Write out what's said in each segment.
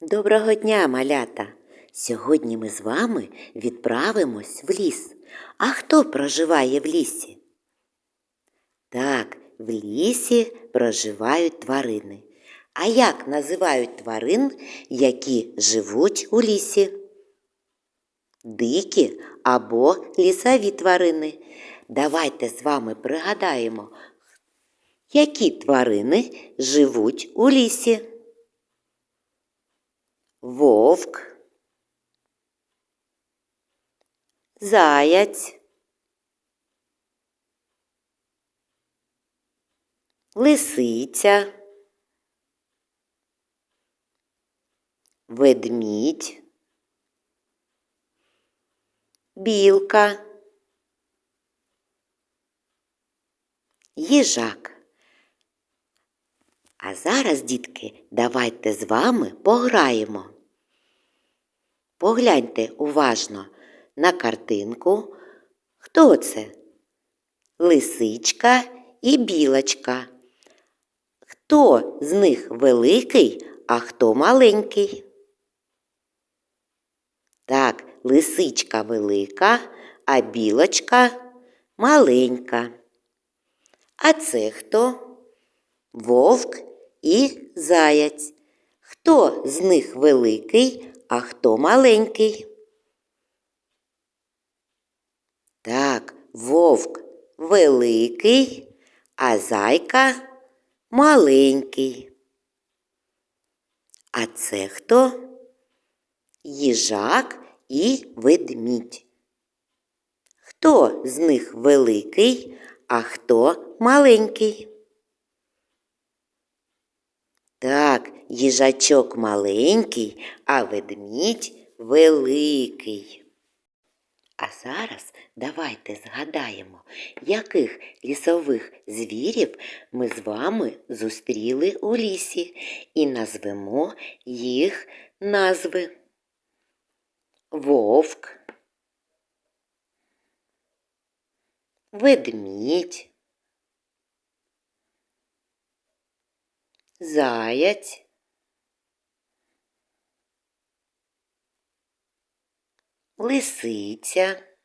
Доброго дня, малята! Сьогодні ми з вами відправимось в ліс. А хто проживає в лісі? Так, в лісі проживають тварини. А як називають тварин, які живуть у лісі? Дикі або лісові тварини. Давайте з вами пригадаємо, які тварини живуть у лісі. Вовк, заяць, лисиця, ведмідь, білка, їжак. А зараз, дітки, давайте з вами пограємо. Погляньте уважно на картинку. Хто це? Лисичка і білочка. Хто з них великий, а хто маленький? Так, лисичка велика, а білочка маленька. А це хто? Вовк і заяць. Хто з них великий, а хто маленький? Так, вовк великий, а зайка маленький. А це хто? Їжак і ведмідь. Хто з них великий, а хто маленький? Так, їжачок маленький, а ведмідь великий. А зараз давайте згадаємо, яких лісових звірів ми з вами зустріли у лісі і назвемо їх назви. Вовк, ведмідь, заяць, лисиця,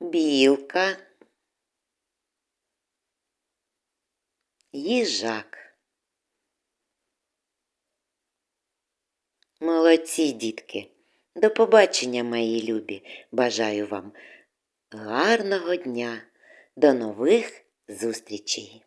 білка, їжак. Молодці, дітки. До побачення, мої любі. Бажаю вам гарного дня. До нових зустрічей!